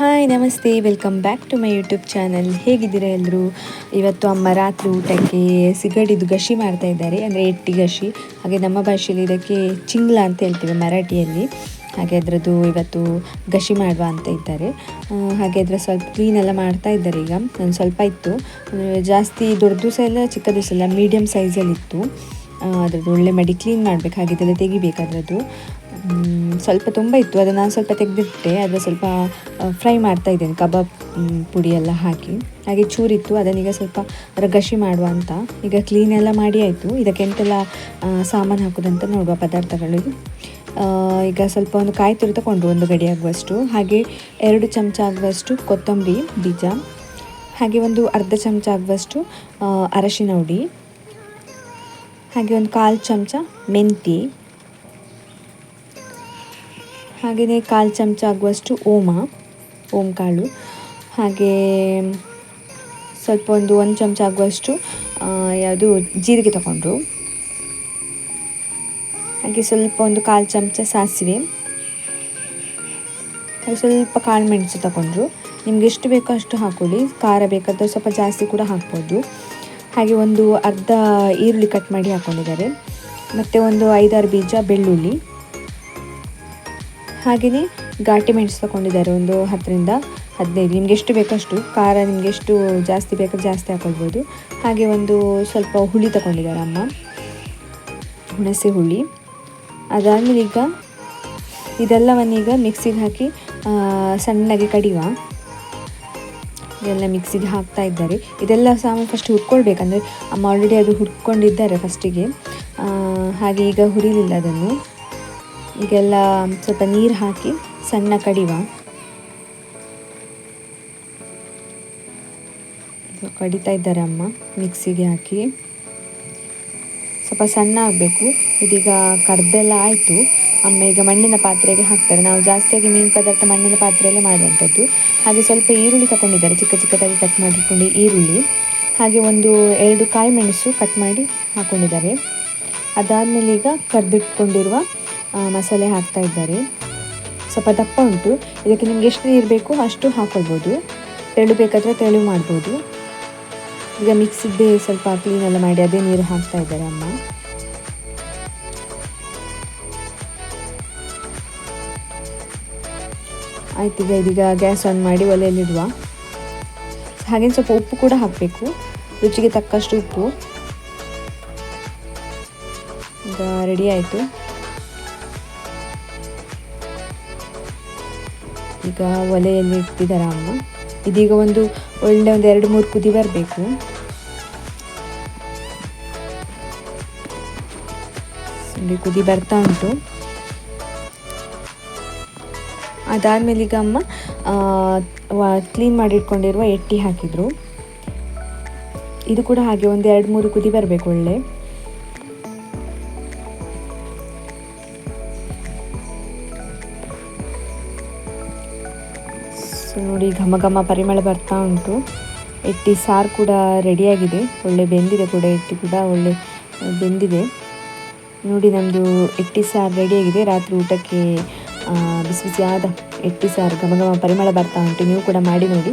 Hi ನಮಸ್ತೆ. Welcome back to my YouTube channel. ಹೇಗಿದ್ದೀರಾ ಎಲ್ಲರೂ? ಇವತ್ತು ಅಮ್ಮ ರಾತ್ರಿ ಊಟಕ್ಕೆ ಸಿಗಡಿದು ಗಶಿ ಮಾಡ್ತಾ ಇದ್ದಾರೆ. ಅಂದರೆ ಎಟ್ಟಿ ಗಶಿ ಹಾಗೆ ನಮ್ಮ ಭಾಷೆಯಲ್ಲಿ ಇದಕ್ಕೆ ಚಿಂಗ್ಲ ಅಂತ ಹೇಳ್ತೀವಿ ಮರಾಠಿಯಲ್ಲಿ. ಹಾಗೆ ಅದರದ್ದು ಇವತ್ತು ಗಶಿ ಮಾಡುವ ಅಂತ ಇದ್ದಾರೆ. ಹಾಗೆ ಅದರ ಸ್ವಲ್ಪ ಕ್ಲೀನ್ ಎಲ್ಲ ಮಾಡ್ತಾ ಇದ್ದಾರೆ ಈಗ. ನಾನು ಸ್ವಲ್ಪ ಇತ್ತು. ಜಾಸ್ತಿ ದೊಡ್ಡದು ಸಹ ಎಲ್ಲ ಚಿಕ್ಕದು ಸಹ ಇಲ್ಲ ಮೀಡಿಯಮ್ ಸೈಜಲ್ಲಿ ಇತ್ತು. ಆ, ಒಳ್ಳೆ ಮಡಿ ಕ್ಲೀನ್ ಮಾಡಬೇಕು. ಅದರದ್ದು. ಮ್, ಸ್ವಲ್ಪ ತುಂಬ ಇತ್ತು. ಅದು ನಾನು ಸ್ವಲ್ಪ ತೆಗೆದಿಟ್ಟೆ. ಅದು ಸ್ವಲ್ಪ ಫ್ರೈ ಮಾಡ್ತಾ ಇದ್ದೇನೆ. ಕಬಾಬ್ ಪುಡಿಯೆಲ್ಲ ಹಾಕಿ. ಹಾಗೆ ಚೂರಿತ್ತು. ಅದನ್ನೀಗ ಸ್ವಲ್ಪ ರಗಶಿ ಮಾಡುವ ಅಂತ. ಈಗ ಕ್ಲೀನ್ ಎಲ್ಲ ಮಾಡಿ ಆಯಿತು. ಇದಕ್ಕೆ ಎಂತೆಲ್ಲ ಸಾಮಾನು ಹಾಕೋದಂತ ನೋಡುವ ಪದಾರ್ಥಗಳು. ಈಗ ಸ್ವಲ್ಪ ಒಂದು ಕಾಯಿ ತುರಿ ಒಂದು ಗಡಿ ಆಗುವಷ್ಟು. ಹಾಗೆ ಎರಡು ಚಮಚ ಆಗುವಷ್ಟು ಕೊತ್ತಂಬರಿ ಬೀಜ. ಹಾಗೆ ಒಂದು ಅರ್ಧ ಚಮಚ ಆಗುವಷ್ಟು ಅರಶಿನ ಹುಡಿ. ಹಾಗೆ ಒಂದು ಕಾಲು ಚಮಚ ಮೆಂತಿ ಹಾಗೆಯೇ ಕಾಲು ಚಮಚ ಆಗುವಷ್ಟು ಓಮ ಓಂ ಕಾಳು ಹಾಗೆ ಸ್ವಲ್ಪ ಒಂದು ಒಂದು ಚಮಚ ಆಗುವಷ್ಟು ಯಾವುದು ಜೀರಿಗೆ ತಗೊಂಡ್ರು. ಹಾಗೆ ಸ್ವಲ್ಪ ಒಂದು ಕಾಲು ಚಮಚ ಸಾಸಿವೆ. ಹಾಗೆ ಸ್ವಲ್ಪ ಕಾಳು ಮೆಣಸು ತಗೊಂಡ್ರು. ನಿಮ್ಗೆ ಎಷ್ಟು ಬೇಕೋ ಅಷ್ಟು ಹಾಕೊಳ್ಳಿ. ಖಾರ ಬೇಕಾದ್ರೆ ಸ್ವಲ್ಪ ಜಾಸ್ತಿ ಕೂಡ ಹಾಕ್ಬೋದು. ಹಾಗೆ ಒಂದು ಅರ್ಧ ಈರುಳ್ಳಿ ಕಟ್ ಮಾಡಿ ಹಾಕ್ಕೊಂಡಿದ್ದಾರೆ ಮತ್ತು ಒಂದು ಐದಾರು ಬೀಜ ಬೆಳ್ಳುಳ್ಳಿ. ಹಾಗೆಯೇ ಘಾಟಿ ಮೆಣಸು ತಗೊಂಡಿದ್ದಾರೆ ಒಂದು ಹತ್ತರಿಂದ ಹದಿನೈದು. ನಿಮ್ಗೆ ಎಷ್ಟು ಬೇಕಷ್ಟು ಖಾರ ನಿಮ್ಗೆ ಎಷ್ಟು ಜಾಸ್ತಿ ಬೇಕಾದ್ರೆ ಜಾಸ್ತಿ ಹಾಕೊಳ್ಬೋದು. ಹಾಗೆ ಒಂದು ಸ್ವಲ್ಪ ಹುಳಿ ತಗೊಂಡಿದ್ದಾರೆ ಅಮ್ಮ. ಹುಣಸೆ ಹುಳಿ. ಅದಾದಮೇಲೆ ಈಗ ಇದೆಲ್ಲವನ್ನೀಗ ಮಿಕ್ಸಿಗೆ ಹಾಕಿ ಸಣ್ಣಗೆ ಕಡಿವ. ಇದೆಲ್ಲ ಮಿಕ್ಸಿಗೆ ಹಾಕ್ತಾ ಇದ್ದಾರೆ. ಇದೆಲ್ಲ ಸಾಮಾನು ಫಸ್ಟ್ ಹುರ್ಕೊಳ್ಬೇಕಂದ್ರೆ, ಅಮ್ಮ ಆಲ್ರೆಡಿ ಅದು ಹುರ್ಕೊಂಡಿದ್ದಾರೆ ಫಸ್ಟಿಗೆ ಹಾಗೆ ಈಗ ಹುರಿಲಿಲ್ಲ ಅದನ್ನು. ಈಗೆಲ್ಲ ಸ್ವಲ್ಪ ನೀರು ಹಾಕಿ ಸಣ್ಣ ಕಡಿವ. ಕಡಿತಾ ಇದ್ದಾರೆ ಅಮ್ಮ, ಮಿಕ್ಸಿಗೆ ಹಾಕಿ. ಸ್ವಲ್ಪ ಸಣ್ಣ ಆಗಬೇಕು. ಇದೀಗ ಕಡ್ದೆಲ್ಲ ಆಯಿತು. ಅಮ್ಮ ಈಗ ಮಣ್ಣಿನ ಪಾತ್ರೆಗೆ ಹಾಕ್ತಾರೆ. ನಾವು ಜಾಸ್ತಿಯಾಗಿ ಮೀನು ಪದಾರ್ಥ ಮಣ್ಣಿನ ಪಾತ್ರೆಯಲ್ಲೇ ಮಾಡುವಂಥದ್ದು. ಹಾಗೆ ಸ್ವಲ್ಪ ಈರುಳ್ಳಿ ತಗೊಂಡಿದ್ದಾರೆ. ಚಿಕ್ಕ ಚಿಕ್ಕದಾಗಿ ಕಟ್ ಮಾಡಿಕೊಂಡು ಈರುಳ್ಳಿ. ಹಾಗೆ ಒಂದು ಎರಡು ಕಾಯಿ ಮೆಣಸು ಕಟ್ ಮಾಡಿ ಹಾಕ್ಕೊಂಡಿದ್ದಾರೆ ಅದಾದಮೇಲೆ ಈಗ ಕರೆದಿಟ್ಕೊಂಡಿರುವ ಮಸಾಲೆ ಹಾಕ್ತಾ ಇದ್ದಾರೆ. ಸ್ವಲ್ಪ ದಪ್ಪ ಉಂಟು. ಇದಕ್ಕೆ ನಿಮ್ಗೆ ಎಷ್ಟು ನೀರು ಬೇಕು ಅಷ್ಟು ಹಾಕೊಳ್ಬೋದು. ತೆಳು ಬೇಕಾದರೆ ತೆಳು ಮಾಡ್ಬೋದು. ಈಗ ಮಿಕ್ಸಿದ್ದೇ ಸ್ವಲ್ಪ ಕ್ಲೀನ್ ಎಲ್ಲ ಮಾಡಿ ಅದೇ ನೀರು ಹಾಕ್ತಾ ಇದ್ದಾರೆ ಅಮ್ಮ. ಆಯ್ತು ಈಗ ಇದೀಗ ಗ್ಯಾಸ್ ಆನ್ ಮಾಡಿ ಒಲೆಯಲ್ಲಿಡುವ. ಹಾಗೆ ಸ್ವಲ್ಪ ಉಪ್ಪು ಕೂಡ ಹಾಕಬೇಕು. ರುಚಿಗೆ ತಕ್ಕಷ್ಟು ಉಪ್ಪು. ಈಗ ರೆಡಿ ಆಯಿತು. ಈಗ ಒಲೆಯಲ್ಲಿ ಇಟ್ಟಿದ್ದಾರೆ ಅಮ್ಮ. ಇದೀಗ ಒಂದು ಒಳ್ಳೆ ಒಂದು ಎರಡು ಮೂರು ಕುದಿ ಬರಬೇಕು. ಕುದಿ ಬರ್ತಾ ಉಂಟು. ಅದಾದ್ಮೇಲೆ ಈಗ ಅಮ್ಮ ಕ್ಲೀನ್ ಮಾಡಿಟ್ಕೊಂಡಿರುವ ಎಟ್ಟಿ ಹಾಕಿದ್ರು. ಇದು ಕೂಡ ಹಾಗೆ ಒಂದು ಎರಡು ಮೂರು ಕುದಿ ಬರಬೇಕು ಒಳ್ಳೆ. ಸೊ ನೋಡಿ, ಘಮ ಘಮ ಪರಿಮಳ ಬರ್ತಾ ಉಂಟು. ಎಟ್ಟಿ ಸಾರು ಕೂಡ ರೆಡಿಯಾಗಿದೆ. ಒಳ್ಳೆ ಬೆಂದಿದೆ ಕೂಡ ಎಟ್ಟಿ ಕೂಡ ಒಳ್ಳೆ ಬೆಂದಿದೆ. ನೋಡಿ ನಮ್ಮದು ಎಟ್ಟಿ ಸಾರು ರೆಡಿಯಾಗಿದೆ. ರಾತ್ರಿ ಊಟಕ್ಕೆ ಬಿಸಿ ಬಿಸಿ ಆದ ಎಟ್ಟಿ ಸಾರು ಘಮ ಘಮ ಪರಿಮಳ ಬರ್ತಾ ಉಂಟು. ನೀವು ಕೂಡ ಮಾಡಿ ನೋಡಿ.